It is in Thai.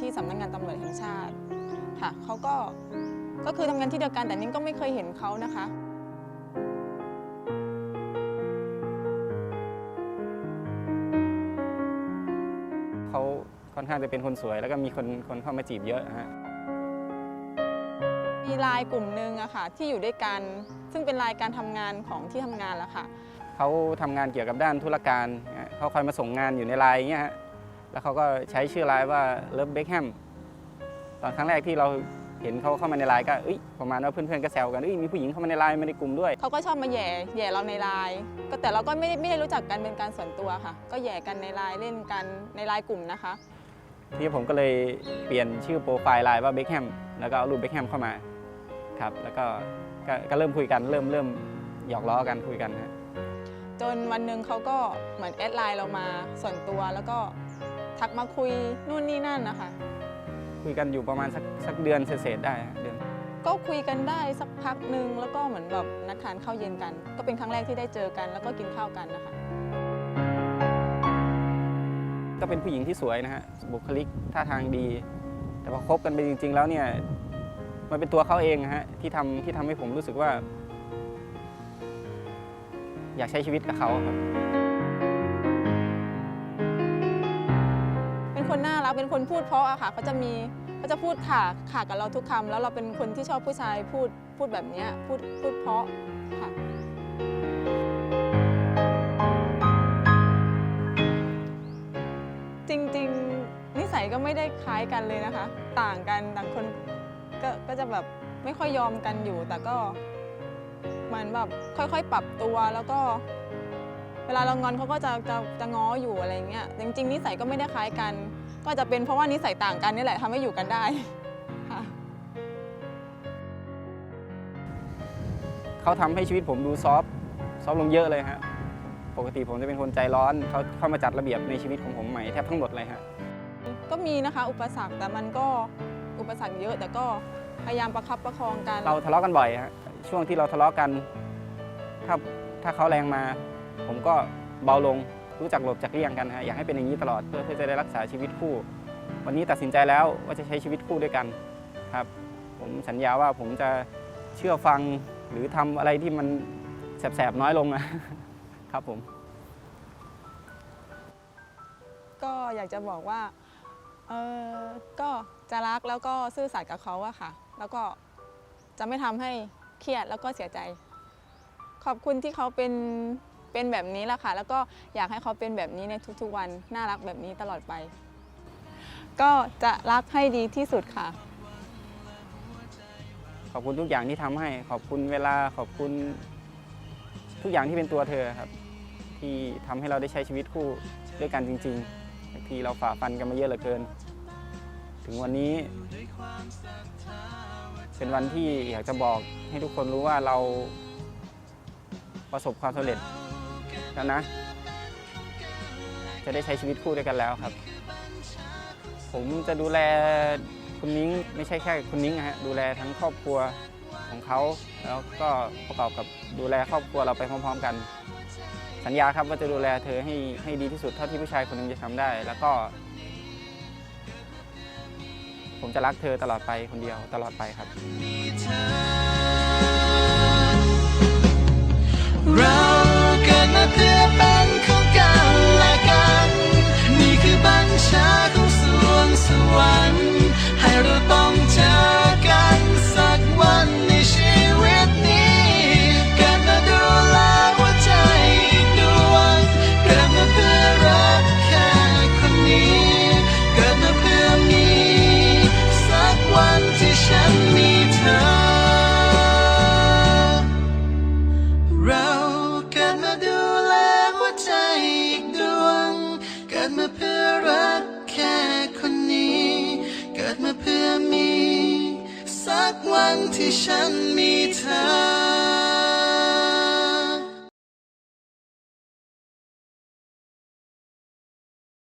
ที่สำนักงานตำรวจแห่งชาติค่ะเขาก็ก็คือทำงานที่เดียวกันแต่นิ้งก็ไม่เคยเห็นเขานะคะเขาค่อนข้างจะเป็นคนสวย แล้วก็มีคนคนเข้ามาจีบเยอะฮะมีไลายกลุ่มหนึ่งอะค่ะ ที่อยู่ด้วยกัน ซึ่งเป็นไลายการทำงานของที่ทำงานแล้วค่ะเขาทำงานเกี่ยวกับด้านธุรการฮะเขาคอยมาส่งงานอยู่ในไลน์อย่างเงี้ยฮะ แล้วเขาก็ใช้ชื่อไลน์ว่าเลิฟเบคแฮมตอนครั้งแรกที่เราเห็นเขาเข้ามาในไลน์ก็เอ้ยประมาณว่าเพื่อนๆก็แซวกันเอ้ยมีผู้หญิงเข้ามาในไลน์มาในกลุ่มด้วยเขาก็ชอบมาแหย่แหย่เราในไลน์ก็แต่เราก็ไม่ได้ไม่ได้รู้จักกันเป็นการส่วนตัวค่ะ ก็แหย่กันในไลน์เล่นกันในไลน์กลุ่มนะคะที่ผมก็เลยเปลี่ยนชื่อโปรไฟล์ไลน์ว่าเบคแฮมแล้วก็เอารูปเบคแฮมเข้ามาครับแล้วก็ก็ก็เริ่มคุยกันเริ่มเริ่มหยอกล้อกันคุยกันฮะจนวันหนึ่งเขาก็เหมือนแอดไลน์เรามาส่วนตัวแล้วก็ ทักมาคุยนู่นนี่นั่นนะคะคุยกันอยู่ประมาณสักสักเดือนเศษๆได้ฮะเดือนก็คุยกันได้สักพักหนึ่งแล้วก็เหมือนแบบนัดทานข้าวเย็นกัน ก็เป็นครั้งแรกที่ได้เจอกันแล้วก็กินข้าวกันนะคะ ก็เป็นผู้หญิงที่สวยนะฮะบุคลิกท่าทางดี แต่พอคบกันไปจริง ๆ แล้วเนี่ยมันเป็นตัวเขาเองนะฮะที่ทำที่ทำให้ผมรู้สึกว่า อยากใช้ชีวิตกับเขาครับ คนน่ารักเป็นคนพูดเพราะอะค่ะเขาจะมีเขาจะพูดค่ะค่ะกับเราทุกคำแล้วเราเป็นคนที่ชอบผู้ชายพูดพูดแบบนี้พูดพูดเพราะค่ะจริงๆ นิสัยก็ไม่ได้คล้ายกันเลยนะคะ ต่างกันต่างคนก็ก็จะแบบไม่ค่อยยอมกันอยู่ แต่ก็มือนแบบค่อยๆ ปรับตัวแล้วก็เวลาเรางอนเขาก็จะจะจะง้ออยู่อะไรเงี้ยจริงๆนิสัยก็ไม่ได้คล้ายกัน ก็จะเป็นเพราะว่านิสัยต่างกันนี่แหละทำให้อยู่กันได้ค่ะเขาทำให้ชีวิตผมดูซอฟต์ซอฟต์ลงเยอะเลยฮะปกติผมจะเป็นคนใจร้อนเขาเข้ามาจัดระเบียบในชีวิตของผมใหม่แทบทั้งหมดเลยฮะก็มีนะคะ อุปสรรคแต่มันก็อุปสรรคเยอะแต่ก็พยายามประคับประคองกัน เราทะเลาะกันบ่อยฮะช่วงที่เราทะเลาะกัน ถ้าถ้าเขาแรงมา ผมก็เบาลง รู้จักหลบจักเลี่ยงกันฮะอยากให้เป็นอย่างนี้ตลอดเพื่อเพื่อจะได้รักษาชีวิตคู่ วันนี้ตัดสินใจแล้วว่าจะใช้ชีวิตคู่ด้วยกันครับ ผมสัญญาว่าผมจะเชื่อฟังหรือทำอะไรที่มันแสบๆน้อยลงนะครับผม ก็อยากจะบอกว่าเออก็จะรักแล้วก็ซื่อสัตย์กับเขาอะค่ะ แล้วก็จะไม่ทำให้เครียดแล้วก็เสียใจ ขอบคุณที่เขาเป็น เป็นแบบนี้แหละค่ะ แล้วก็อยากให้เขาเป็นแบบนี้ในทุกๆวัน น่ารักแบบนี้ตลอดไป ก็จะรักให้ดีที่สุดค่ะ ขอบคุณทุกอย่างที่ทำให้ ขอบคุณเวลาขอบคุณ ทุกอย่างที่เป็นตัวเธอครับ ที่ทำให้เราได้ใช้ชีวิตคู่ด้วยกันจริงๆบางทีเราฝ่าฟันกันมาเยอะเหลือเกิน ถึงวันนี้ เป็นวันที่อยากจะบอกให้ทุกคนรู้ว่าเราประสบความสำเร็จ แล้วนะ จะได้ใช้ชีวิตคู่ด้วยกันแล้วครับ ผมจะดูแลคุณนิ้งไม่ใช่แค่คุณนิ้งนะฮะดูแลทั้งครอบครัวของเขาแล้วก็ประกอบกับดูแลครอบครัวเราไปพร้อม ๆ กัน สัญญาครับว่าจะดูแลเธอให้ให้ดีที่สุดเท่าที่ผู้ชายคนหนึงจะทำได้ แล้วก็ ผมจะรักเธอตลอดไปคนเดียวตลอดไปครับเมาเพื่อมี สักวันที่ฉันมีเธอ